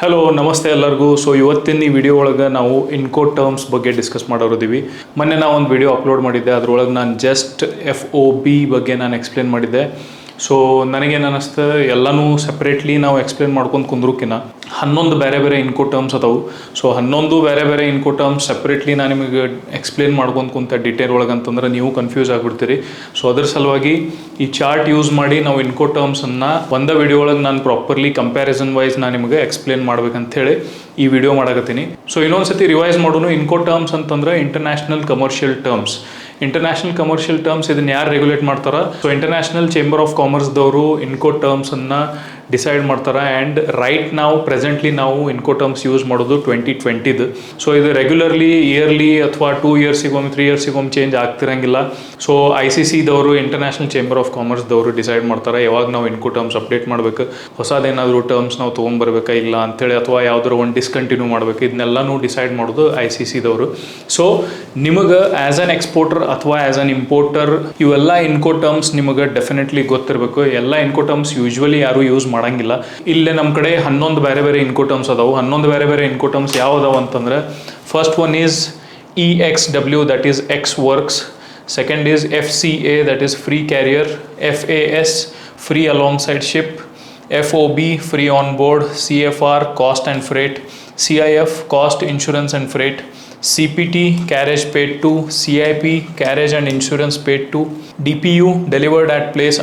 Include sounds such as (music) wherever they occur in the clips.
Hello ನಮಸ್ತೆ ಎಲ್ಲರಿಗೂ. So ಇವತ್ತಿನ ಈ ವಿಡಿಯೋ ಒಳಗೆ ನಾವು ಇನ್ಕೋ ಟರ್ಮ್ಸ್ ಬಗ್ಗೆ ಡಿಸ್ಕಸ್ ಮಾಡೋರಿದ್ದೀವಿ ಮೊನ್ನೆ ನಾವು ಒಂದು ವಿಡಿಯೋ ಅಪ್ಲೋಡ್ ಮಾಡಿದ್ದೆ. ಅದರೊಳಗೆ ನಾನು ಜಸ್ಟ್ ಎಫ್ ಒ ಬಿ ಬಗ್ಗೆ ನಾನು ಎಕ್ಸ್ಪ್ಲೇನ್ ಮಾಡಿದ್ದೆ. ಸೊ ನನಗೇನು ಅನ್ನಿಸ್ತು ಎಲ್ಲನೂ ಸಪ್ರೇಟ್ಲಿ ನಾವು ಎಕ್ಸ್ಪ್ಲೇನ್ ಮಾಡ್ಕೊಂಡು ಕುಂದ್ರಕ್ಕಿನ್ನ ಹನ್ನೊಂದು ಬೇರೆ ಬೇರೆ ಇನ್ಕೋ ಟರ್ಮ್ಸ್ ಅದಾವು. ಸೊ ಹನ್ನೊಂದು ಬೇರೆ ಬೇರೆ ಇನ್ಕೋ ಟರ್ಮ್ಸ್ ಸಪ್ರೇಟ್ಲಿ ನಾನು ನಿಮಗೆ ಎಕ್ಸ್ಪ್ಲೇನ್ ಮಾಡ್ಕೊಂಡು ಕುಂತ ಡಿಟೇಲ್ ಒಳಗೆ ಅಂತಂದ್ರೆ ನೀವು ಕನ್ಫ್ಯೂಸ್ ಆಗಿಬಿಡ್ತೀರಿ. ಸೊ ಅದ್ರ ಸಲುವಾಗಿ ಈ ಚಾರ್ಟ್ ಯೂಸ್ ಮಾಡಿ ನಾವು ಇನ್ಕೋ ಟರ್ಮ್ಸನ್ನು ಒಂದೇ ವಿಡಿಯೋ ಒಳಗೆ ನಾನು ಪ್ರಾಪರ್ಲಿ ಕಂಪ್ಯಾರಿಸನ್ ವೈಸ್ ನಾನು ನಿಮಗೆ ಎಕ್ಸ್ಪ್ಲೇನ್ ಮಾಡ್ಬೇಕಂತೇಳಿ ಈ ವಿಡಿಯೋ ಮಾಡಕತ್ತೀನಿ. ಸೊ ಇನ್ನೊಂದು ಸತಿ ರಿವೈಸ್ ಮಾಡೋನು ಇನ್ಕೋ ಟರ್ಮ್ಸ್ ಅಂತಂದ್ರೆ international commercial terms international commercial terms ಇದನ್ನ ಯಾರು ರೆಗ್ಯುಲೇಟ್ ಮಾಡ್ತಾರ? ಸೊ ಇಂಟರ್ನ್ಯಾಷನಲ್ ಚೇಂಬರ್ ಆಫ್ ಕಾಮರ್ಸ್ದವರು ಇನ್ಕೋ ಟರ್ಮ್ಸನ್ನು ಡಿಸೈಡ್ ಮಾಡ್ತಾರೆ? ಆ್ಯಂಡ್ ರೈಟ್ ನಾವು ಪ್ರೆಸೆಂಟ್ಲಿ ನಾವು ಇನ್ಕೋ ಟರ್ಮ್ಸ್ ಯೂಸ್ ಮಾಡೋದು ಟ್ವೆಂಟಿ ಟ್ವೆಂಟಿದು ಸೊ ಇದು ರೆಗ್ಯುಲರ್ಲಿ ಇಯರ್ಲಿ ಅಥವಾ ಟೂ ಇಯರ್ಸಿಗೊಮ್ಮೆ ತ್ರೀ ಇಯರ್ಸಿಗೊಮ್ಮೆ ಚೇಂಜ್ ಆಗ್ತಿರಂಗಿಲ್ಲ. ಸೊ ಐ ಸಿ ಸಿದವರು ಇಂಟರ್ನ್ಯಾಷನಲ್ ಚೇಂಬರ್ ಆಫ್ ಕಾಮರ್ಸ್ದವರು ಡಿಸೈಡ್ ಮಾಡ್ತಾರೆ? ಯಾವಾಗ ನಾವು ಇನ್ಕೋ ಟರ್ಮ್ಸ್ ಅಪ್ಡೇಟ್ ಮಾಡಬೇಕು? ಹೊಸದೇನಾದರೂ ಟರ್ಮ್ಸ್ ನಾವು ತೊಗೊಂಬರ್ಬೇಕಾ ಇಲ್ಲ ಅಂತೇಳಿ ಅಥವಾ ಯಾವ್ದಾರು ಒಂದು ಡಿಸ್ಕಂಟಿನ್ಯೂ ಮಾಡಬೇಕು? ಇದನ್ನೆಲ್ಲನೂ ಡಿಸೈಡ್ ಮಾಡೋದು ಐ ಸಿ ಸಿದವರು ಸೊ ನಿಮಗೆ ಆ್ಯಸ್ ಆನ್ ಎಕ್ಸ್ಪೋರ್ಟರ್ ಅಥವಾ ಆ್ಯಸ್ ಆನ್ ಇಂಪೋರ್ಟರ್ ಇವೆಲ್ಲ ಇನ್ಕೋ ಟರ್ಮ್ಸ್ ನಿಮಗೆ ಡೆಫಿನೆಟ್ಲಿ ಗೊತ್ತಿರಬೇಕು. ಎಲ್ಲ ಇನ್ಕೋ ಟರ್ಮ್ಸ್ ಯೂಶ್ವಲಿ ಯಾರು ಯೂಸ್ ಮಾಡಂಗಿಲ್ಲ. ಇಲ್ಲೇ ನಮ್ಮ ಕಡೆ ಹನ್ನೊಂದು ಬೇರೆ ಬೇರೆ ಇನ್ಕೋಟರ್ಮ್ಸ್ ಅದಾವು. ಹನ್ನೊಂದು ಬೇರೆ ಬೇರೆ ಇನ್ಕೋಟರ್ಮ್ಸ್ ಯಾವ ಅದಾವು ಅಂತಂದ್ರೆ first one is E X W that is ex works second is F C A that is free carrier F A S free along side ship F O B free on board C F R cost and freight C I F cost insurance and freight to C I P carriage and insurance paid to D P U delivered place,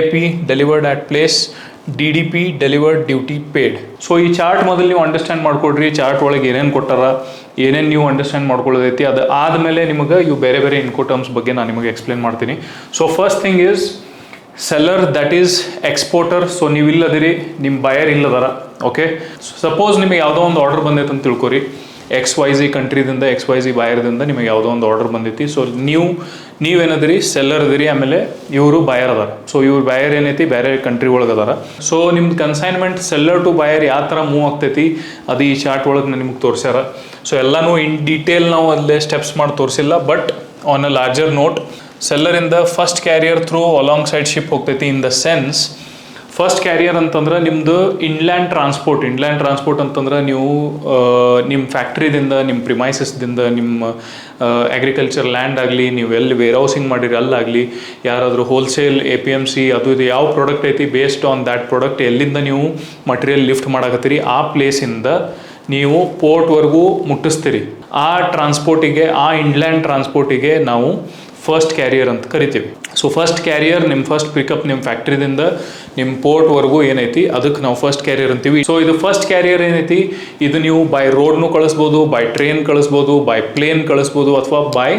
A P delivered at place D D P delivered duty paid so ಈ chart ಮೊದಲು ನೀವು understand ಮಾಡ್ಕೊಡ್ರಿ. Chart ಒಳಗೆ ಏನೇನು ಕೊಟ್ಟಾರ ಏನೇನು ನೀವು understand ಮಾಡ್ಕೊಳ್ಳೋದೈತಿ. ಅದು ಆದಮೇಲೆ ನಿಮಗೆ ಇವು ಬೇರೆ ಬೇರೆ ಇನ್ಕೋ ಟರ್ಮ್ಸ್ ಬಗ್ಗೆ ನಾನು ನಿಮಗೆ ಎಕ್ಸ್ಪ್ಲೇನ್ ಮಾಡ್ತೀನಿ. So first thing is seller that is exporter so ನೀವು ಇಲ್ಲದಿರಿ ನಿಮ್ಮ ಬಯರ್ ಇಲ್ಲದಾರ ಓಕೆ ಸಪೋಸ್ ನಿಮಗೆ ಯಾವುದೋ ಒಂದು ಆರ್ಡರ್ ಬಂದೈತೆ ಅಂತ ತಿಳ್ಕೊರಿ. ಎಕ್ಸ್ ವೈ ಜಿ ಕಂಟ್ರಿದಿಂದ ಎಕ್ಸ್ ವೈ ಜಿ ಬಾಯರ್ದಿಂದ ನಿಮಗೆ ಯಾವುದೋ ಒಂದು ಆರ್ಡರ್ ಬಂದೈತಿ. ಸೊ ನೀವು, ನೀವೇನದಿರಿ? ಸೆಲ್ಲರ್ ಅದಿರಿ, ಆಮೇಲೆ ಇವರು ಬಾಯರ್ ಅದಾರ. ಸೊ ಇವ್ರು ಬಾಯರ್ ಏನೈತಿ? ಬೇರೆ ಕಂಟ್ರಿ ಒಳಗೆ ಅದಾರ. ಸೊ ನಿಮ್ದು ಕನ್ಸೈನ್ಮೆಂಟ್ ಸೆಲ್ಲರ್ ಟು ಬಾಯರ್ ಯಾವ ಥರ ಮೂವ್ ಆಗ್ತೈತಿ? ಅದು ಈ ಚಾರ್ಟ್ ಒಳಗೆ ನಿಮ್ಗೆ ತೋರಿಸ್ಯಾರ. ಸೊ ಎಲ್ಲನೂ ಇನ್ ಡೀಟೇಲ್ ನಾವು ಅಲ್ಲೇ ಸ್ಟೆಪ್ಸ್ ಮಾಡಿ ತೋರಿಸಿಲ್ಲ but on a larger note ಸೆಲ್ಲರಿಂದ first carrier through along side ship ಹೋಗ್ತೈತಿ in the sense first carrier ಅಂತಂದ್ರೆ ನಿಮ್ಮದು ಇನ್ಲ್ಯಾಂಡ್ ಟ್ರಾನ್ಸ್ಪೋರ್ಟ್ ಇನ್ಲ್ಯಾಂಡ್ ಟ್ರಾನ್ಸ್ಪೋರ್ಟ್ ಅಂತಂದ್ರೆ ನೀವು ನಿಮ್ಮ ಫ್ಯಾಕ್ಟ್ರಿದಿಂದ ನಿಮ್ಮ ಪ್ರಿಮೈಸಸ್ದಿಂದ ನಿಮ್ಮ ಅಗ್ರಿಕಲ್ಚರ್ ಲ್ಯಾಂಡ್ ಆಗಲಿ, ನೀವು ಎಲ್ಲಿ ವೇರ್ ಹೌಸಿಂಗ್ ಮಾಡಿರಿ, ಅಲ್ಲಾಗಲಿ, ಯಾರಾದರೂ wholesale A P M C ಅದು ಇದು ಯಾವ ಪ್ರಾಡಕ್ಟ್ ಐತಿ ಬೇಸ್ಡ್ ಆನ್ ದ್ಯಾಟ್ ಪ್ರಾಡಕ್ಟ್ ಎಲ್ಲಿಂದ ನೀವು ಮಟೀರಿಯಲ್ ಲಿಫ್ಟ್ ಮಾಡಕತ್ತೀರಿ, ಆ ಪ್ಲೇಸಿಂದ ನೀವು ಪೋರ್ಟ್ವರೆಗೂ ಮುಟ್ಟಿಸ್ತೀರಿ. ಆ ಟ್ರಾನ್ಸ್ಪೋರ್ಟಿಗೆ ಆ ಇನ್ಲ್ಯಾಂಡ್ ಟ್ರಾನ್ಸ್ಪೋರ್ಟಿಗೆ ನಾವು ಫಸ್ಟ್ ಕ್ಯಾರಿಯರ್ ಅಂತ ಕರಿತೀವಿ. ಸೊ ಫಸ್ಟ್ ಕ್ಯಾರಿಯರ್ ನಿಮ್ಮ ಫಸ್ಟ್ ಪಿಕಪ್ ನಿಮ್ಮ ಫ್ಯಾಕ್ಟ್ರಿದಿಂದ ನಿಮ್ಮ ಪೋರ್ಟ್ವರೆಗೂ ಏನೈತಿ ಅದಕ್ಕೆ ನಾವು ಫಸ್ಟ್ ಕ್ಯಾರಿಯರ್ ಅಂತೀವಿ. ಸೊ ಇದು ಫಸ್ಟ್ ಕ್ಯಾರಿಯರ್ ಏನೈತಿ, ಇದು ನೀವು ಬೈ ರೋಡ್ನು ಕಳಿಸ್ಬೋದು ಬೈ ಟ್ರೈನ್ ಕಳಿಸ್ಬೋದು ಬೈ ಪ್ಲೇನ್ ಕಳಿಸ್ಬೋದು, ಅಥವಾ ಬೈ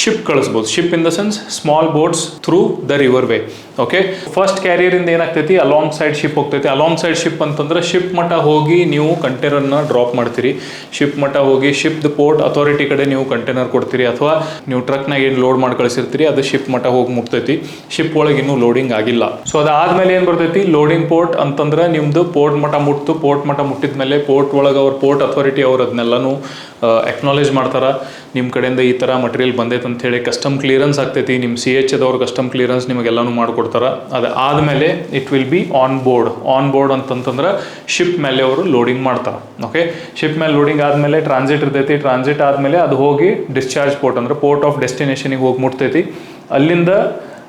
ಶಿಪ್ ಕಳಿಸ್ಬೋದು. Ship in the sense small boats through the river way okay first ಕ್ಯಾರಿಯರಿಂದ ಏನಾಗ್ತೈತಿ? ಅಲಾಂಗ್ ಸೈಡ್ ಶಿಪ್ ಹೋಗ್ತೈತಿ. ಅಲಾಂಗ್ ಸೈಡ್ ಶಿಪ್ ಅಂತಂದ್ರೆ ಶಿಪ್ ಮಟ್ಟ ಹೋಗಿ ನೀವು ಕಂಟೈನರ್ನ ಡ್ರಾಪ್ ಮಾಡ್ತೀರಿ. ಶಿಪ್ ಮಟ್ಟ ಹೋಗಿ ಶಿಪ್ ದ ಪೋರ್ಟ್ ಅಥಾರಿಟಿ ಕಡೆ ನೀವು ಕಂಟೈನರ್ ಕೊಡ್ತೀರಿ. ಅಥವಾ ನೀವು ಟ್ರಕ್ನಾಗ ಏನು ಲೋಡ್ ಮಾಡಿ ಕಳಿಸಿರ್ತೀರಿ, ಅದು ಶಿಪ್ ಮಟ್ಟ ಹೋಗಿ ಮುಟ್ತೈತಿ ಶಿಪ್ ಒಳಗೆ ಇನ್ನೂ ಲೋಡಿಂಗ್ ಆಗಿಲ್ಲ. ಸೊ ಅದಾದ್ಮೇಲೆ ಏನು ಬರ್ತೈತಿ? ಲೋಡಿಂಗ್ ಪೋರ್ಟ್ ಅಂತಂದ್ರೆ ನಿಮ್ದು ಪೋರ್ಟ್ ಮಟ್ಟ ಮುಟ್ತು. ಪೋರ್ಟ್ ಮಟ್ಟ ಮುಟ್ಟಿದ ಮೇಲೆ ಪೋರ್ಟ್ ಒಳಗೆ ಅವ್ರ ಪೋರ್ಟ್ ಅಥಾರಿಟಿ ಅವ್ರು ಅದನ್ನೆಲ್ಲನೂ ಎಕ್ನಾಲೇಜ್ ಮಾಡ್ತಾರೆ. ನಿಮ್ಮ ಕಡೆಯಿಂದ ಈ ಥರ ಮಟೀರಿಯಲ್ ಬಂದೈತೆ ಅಂತ ಹೇಳಿ ಕಸ್ಟಮ್ ಕ್ಲಿಯರೆನ್ಸ್ ಆಗ್ತೈತಿ. ನಿಮ್ಮ ಸಿ ಎಚ್ ಅದವ್ರ ಕಸ್ಟಮ್ ಕ್ಲಿಯರೆನ್ಸ್ ನಿಮಗೆಲ್ಲನೂ ಮಾಡಿಕೊಡ್ತಾರೆ. ಅದು ಆದಮೇಲೆ it will be on board on board ಅಂತಂತಂದ್ರೆ ಶಿಪ್ ಮೇಲೆ ಅವರು ಲೋಡಿಂಗ್ ಮಾಡ್ತಾರೆ. ಓಕೆ ಶಿಪ್ ಮೇಲೆ ಲೋಡಿಂಗ್ ಆದಮೇಲೆ ಟ್ರಾನ್ಸಿಟ್ ಇರ್ತೈತಿ. ಟ್ರಾನ್ಸಿಟ್ ಆದಮೇಲೆ ಅದು ಹೋಗಿ ಡಿಸ್ಚಾರ್ಜ್ ಪೋರ್ಟ್ ಅಂದ್ರೆ ಪೋರ್ಟ್ ಆಫ್ ಡೆಸ್ಟಿನೇಷನಿಗೆ ಹೋಗಿ ಮುಟ್ತೈತಿ ಅಲ್ಲಿಂದ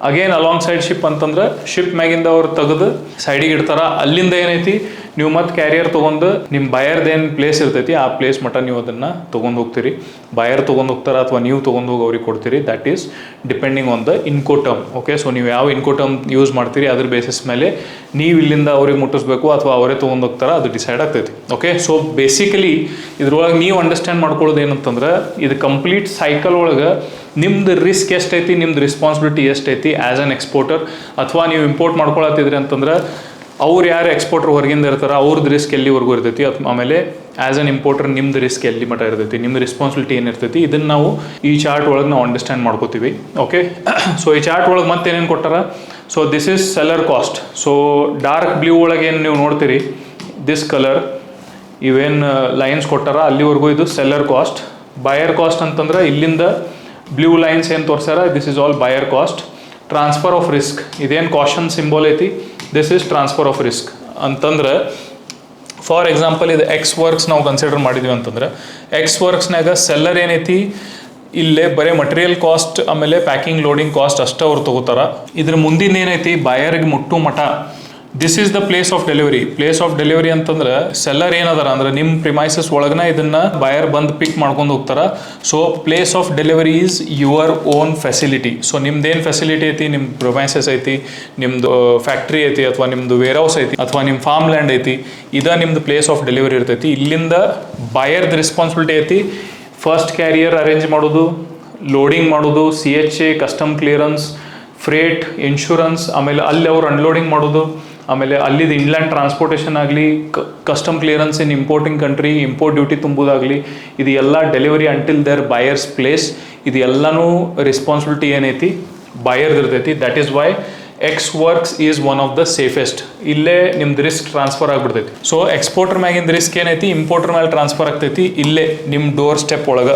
ಅಗೇನ್ ಅಲಾಂಗ್ ಸೈಡ್ ಶಿಪ್ ಅಂತಂದ್ರೆ ಶಿಪ್ ಮ್ಯಾಗಿಂದ ಅವ್ರು ತೆಗೆದು ಸೈಡಿಗೆ ಇಡ್ತಾರ. ಅಲ್ಲಿಂದ ಏನೈತಿ? ನೀವು ಮತ್ತೆ ಕ್ಯಾರಿಯರ್ ತೊಗೊಂಡು ನಿಮ್ಮ ಬಯರ್ದು ಏನು ಪ್ಲೇಸ್ ಇರ್ತೈತಿ, ಆ ಪ್ಲೇಸ್ ಮಟ್ಟ ನೀವು ಅದನ್ನು ತೊಗೊಂಡು ಹೋಗ್ತೀರಿ. ಬಯರ್ ತೊಗೊಂಡು ಹೋಗ್ತಾರ ಅಥವಾ ನೀವು ತೊಗೊಂಡು ಹೋಗಿ ಅವ್ರಿಗೆ ಕೊಡ್ತೀರಿ. That is depending on the Incoterm okay so ನೀವು ಯಾವ ಇನ್ಕೋ ಟರ್ಮ್ ಯೂಸ್ ಮಾಡ್ತೀರಿ, ಅದ್ರ ಬೇಸಿಸ್ ಮೇಲೆ ನೀವು ಇಲ್ಲಿಂದ ಅವ್ರಿಗೆ ಮುಟ್ಟಿಸ್ಬೇಕು ಅಥವಾ ಅವರೇ ತೊಗೊಂಡು ಹೋಗ್ತಾರ, ಅದು ಡಿಸೈಡ್ ಆಗ್ತೈತಿ ಓಕೆ ಸೊ ಬೇಸಿಕಲಿ ಇದ್ರೊಳಗೆ ನೀವು ಅಂಡರ್ಸ್ಟ್ಯಾಂಡ್ ಮಾಡ್ಕೊಳ್ಳೋದು ಏನಂತಂದ್ರೆ ಇದು ಕಂಪ್ಲೀಟ್ ಸೈಕಲ್ ಒಳಗೆ ನಿಮ್ದು ರಿಸ್ಕ್ ಎಷ್ಟೈತಿ, ನಿಮ್ದು ರೆಸ್ಪಾನ್ಸಿಬಿಲಿಟಿ ಎಷ್ಟೈತಿ ಆ್ಯಸ್ ಆನ್ ಎಕ್ಸ್ಪೋರ್ಟರ್ ಅಥವಾ ನೀವು ಇಂಪೋರ್ಟ್ ಮಾಡ್ಕೊಳತ್ತಿದ್ರಿ ಅಂತಂದ್ರೆ, ಅವ್ರು ಯಾರು ಎಕ್ಸ್ಪೋರ್ಟರ್ ಹೊರಗಿಂದ ಇರ್ತಾರೆ ಅವ್ರದ್ದು ರಿಸ್ಕ್ ಎಲ್ಲಿವರೆಗೂ ಇರ್ತೈತಿ. ಅಥವಾ ಆಮೇಲೆ ಆ್ಯಸ್ ಅನ್ ಇಂಪೋರ್ಟರ್ ನಿಮ್ದು ರಿಸ್ಕ್ ಎಲ್ಲಿ ಮಟ್ಟ ಇರ್ತೈತಿ, ನಿಮ್ದು ರೆಸ್ಪಾನ್ಸಿಬಿಲಿಟಿ ಏನಿರ್ತೈತಿ ಇದನ್ನು ನಾವು ಈ ಚಾರ್ಟ್ ಒಳಗೆ ನಾವು ಅಂಡರ್ಸ್ಟ್ಯಾಂಡ್ ಮಾಡ್ಕೋತೀವಿ. ಓಕೆ ಸೊ ಈ ಚಾರ್ಟ್ ಒಳಗೆ ಮತ್ತೆ ಏನೇನು ಕೊಟ್ಟಾರ? So this is seller cost so dark blue ಒಳಗೆ ಏನು ನೀವು ನೋಡ್ತೀರಿ? ದಿಸ್ ಕಲರ್ ಇವೇನು ಲೈನ್ಸ್ ಕೊಟ್ಟಾರ? ಅಲ್ಲಿವರೆಗೂ ಇದು ಸೆಲ್ಲರ್ ಕಾಸ್ಟ್ ಬಯರ್ ಕಾಸ್ಟ್ ಅಂತಂದ್ರೆ ಇಲ್ಲಿಂದ ಬ್ಲೂ ಲೈನ್ಸ್ ಏನು ತೋರಿಸ್ಯಾರ? This is all buyer cost transfer of risk ಇದೇನು ಕಾಷನ್ ಸಿಂಬಲ್ ಐತಿ? This is transfer of risk ಅಂತಂದ್ರೆ ಫಾರ್ ಎಕ್ಸಾಂಪಲ್ ಇದು ಎಕ್ಸ್ ವರ್ಕ್ಸ್ ನಾವು ಕನ್ಸಿಡರ್ ಮಾಡಿದ್ವಿ ಅಂತಂದ್ರೆ ಎಕ್ಸ್ ವರ್ಕ್ಸ್ನಾಗ ಸೆಲ್ಲರ್ ಏನೈತಿ? ಇಲ್ಲೇ ಬರೀ ಮಟೀರಿಯಲ್ ಕಾಸ್ಟ್ ಆಮೇಲೆ ಪ್ಯಾಕಿಂಗ್ ಲೋಡಿಂಗ್ ಕಾಸ್ಟ್ ಅಷ್ಟೇ ಅವ್ರು ತಗೋತಾರ. ಇದ್ರ ಮುಂದಿನ ಏನೈತಿ? ಬಯರ್ಗೆ ಮುಟ್ಟು ಮಠ. This is the place of delivery place of delivery ಅಂತಂದ್ರೆ ಸೆಲ್ಲರ್ ಏನದಾರ, ಅಂದ್ರೆ ನಿಮ್ಮ ಪ್ರಿಮೈಸಸ್ ಒಳಗನ ಇದನ್ನ ಬಯರ್ ಬಂದು ಪಿಕ್ ಮಾಡ್ಕೊಂಡು ಹೋಗ್ತಾರ. So place of delivery is your own facility so ನಿಮ್ದೇನು ಫೆಸಿಲಿಟಿ ಐತಿ? ನಿಮ್ಮ ಪ್ರೊಮೈಸಸ್ ಐತಿ, ನಿಮ್ದು ಫ್ಯಾಕ್ಟ್ರಿ ಐತಿ, ಅಥವಾ ನಿಮ್ದು ವೇರ್ ಹೌಸ್ ಐತಿ, ಅಥವಾ ನಿಮ್ಮ ಫಾರ್ಮ್ ಲ್ಯಾಂಡ್ ಐತಿ, ಇದ ನಿಮ್ದು ಪ್ಲೇಸ್ ಆಫ್ ಡೆಲಿವರಿ ಇರ್ತೈತಿ. ಇಲ್ಲಿಂದ ಬಯರ್ದ ರೆಸ್ಪಾನ್ಸಿಬಿಲಿಟಿ ಐತಿ. ಫಸ್ಟ್ ಕ್ಯಾರಿಯರ್ ಅರೇಂಜ್ ಮಾಡೋದು ಲೋಡಿಂಗ್ ಮಾಡೋದು C H A custom clearance freight insurance ಆಮೇಲೆ ಅಲ್ಲಿ ಅವ್ರು ಅನ್ಲೋಡಿಂಗ್ ಮಾಡೋದು. ಆಮೇಲೆ ಅಲ್ಲಿದ್ದು ಇನ್ಲ್ಯಾಂಡ್ ಟ್ರಾನ್ಸ್ಪೋರ್ಟೇಷನ್ ಆಗಲಿ custom clearance in importing country import duty ತುಂಬುದಾಗಲಿ, ಇದು ಎಲ್ಲ delivery until their buyer's place ಇದು ಎಲ್ಲನೂ ರೆಸ್ಪಾನ್ಸಿಬಿಲಿಟಿ ಏನೈತಿ? ಬಯರ್ದು ಇರ್ತೈತಿ. That is why ex works is one of the safest ಇಲ್ಲೇ ನಿಮ್ದು ರಿಸ್ಕ್ ಟ್ರಾನ್ಸ್ಫರ್ ಆಗ್ಬಿಡ್ತೈತಿ. ಸೊ ಎಕ್ಸ್ಪೋರ್ಟರ್ ಮ್ಯಾಗಿಂದ ರಿಸ್ಕ್ ಏನೈತಿ? ಇಂಪೋರ್ಟರ್ ಮೇಲೆ ಟ್ರಾನ್ಸ್ಫರ್ ಆಗ್ತೈತಿ. ಇಲ್ಲೇ ನಿಮ್ಮ ಡೋರ್ ಸ್ಟೆಪ್ ಒಳಗೆ.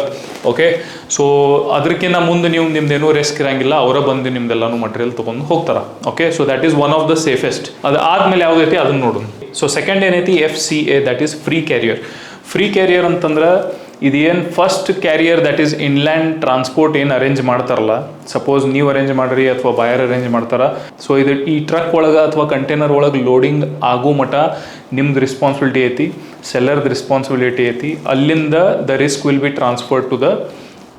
ಓಕೆ ಸೊ ಅದಕ್ಕಿಂತ ಮುಂದೆ ನೀವು ನಿಮ್ದೇನೂ ರಿಸ್ಕ್ ಇರಂಗಿಲ್ಲ. ಅವರ ಬಂದು ನಿಮ್ದೆಲ್ಲಾನು ಮಟೀರಿಯಲ್ ತೊಗೊಂಡು ಹೋಗ್ತಾರೆ. Okay so that is one of the safest ಅದು ಆದ್ಮೇಲೆ ಯಾವ್ದೈತಿ? ಅದನ್ನ ನೋಡೋಣ. ಸೊ ಸೆಕೆಂಡ್ ಏನೈತಿ? F C A that is free carrier free carrier ಅಂತಂದ್ರೆ ಇದೇನು first carrier that is inland transport ಏನು ಅರೇಂಜ್ ಮಾಡ್ತಾರಲ್ಲ? ಸಪೋಸ್ ನೀವು ಅರೇಂಜ್ ಮಾಡ್ರಿ ಅಥವಾ ಬಾಯರ್ ಅರೇಂಜ್ ಮಾಡ್ತಾರ. ಸೊ ಇದು ಈ ಟ್ರಕ್ ಒಳಗೆ ಅಥವಾ ಕಂಟೈನರ್ ಒಳಗೆ ಲೋಡಿಂಗ್ ಆಗೋ ಮಟ ನಿಮ್ದು ರೆಸ್ಪಾನ್ಸಿಬಿಲಿಟಿ ಐತಿ ಸೆಲ್ಲರ್ದು ರೆಸ್ಪಾನ್ಸಿಬಿಲಿಟಿ ಐತಿ. ಅಲ್ಲಿಂದ the risk will be transfer to the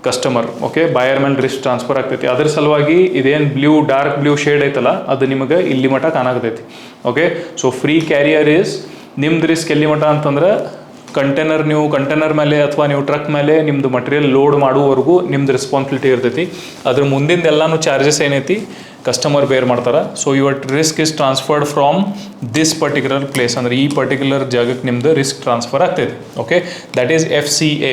customer okay buyer ಮೇಲೆ ರಿಸ್ಕ್ ಟ್ರಾನ್ಸ್ಫರ್ ಆಗ್ತೈತಿ. ಅದ್ರ ಸಲುವಾಗಿ ಇದೇನು ಬ್ಲೂ ಡಾರ್ಕ್ ಬ್ಲೂ ಶೇಡ್ ಐತಲ್ಲ, ಅದು ನಿಮಗೆ ಇಲ್ಲಿ ಮಟ ಕಾಣಾಗ್ತೈತಿ okay so free carrier is ನಿಮ್ದು ರಿಸ್ಕ್ ಎಲ್ಲಿ ಮಟ ಅಂತಂದ್ರೆ ಕಂಟೈನರ್ ನೀವು ಕಂಟೈನರ್ ಮೇಲೆ ಅಥವಾ ನೀವು ಟ್ರಕ್ ಮೇಲೆ ನಿಮ್ದು ಮಟೀರಿಯಲ್ ಲೋಡ್ ಮಾಡುವವರೆಗೂ ನಿಮ್ದು ರೆಸ್ಪಾನ್ಸಿಬಿಲಿಟಿ ಇರ್ತೈತಿ. ಅದ್ರ ಮುಂದಿಂದ ಎಲ್ಲಾನು ಚಾರ್ಜಸ್ ಏನೈತಿ? ಕಸ್ಟಮರ್ ಬೇರ್ ಮಾಡ್ತಾರೆ. So your risk is transferred from this particular place ಅಂದ್ರೆ ಈ ಪರ್ಟಿಕ್ಯುಲರ್ ಜಾಗಕ್ಕೆ ನಿಮ್ದು ರಿಸ್ಕ್ ಟ್ರಾನ್ಸ್ಫರ್ ಆಗ್ತೈತಿ. Okay that is F C A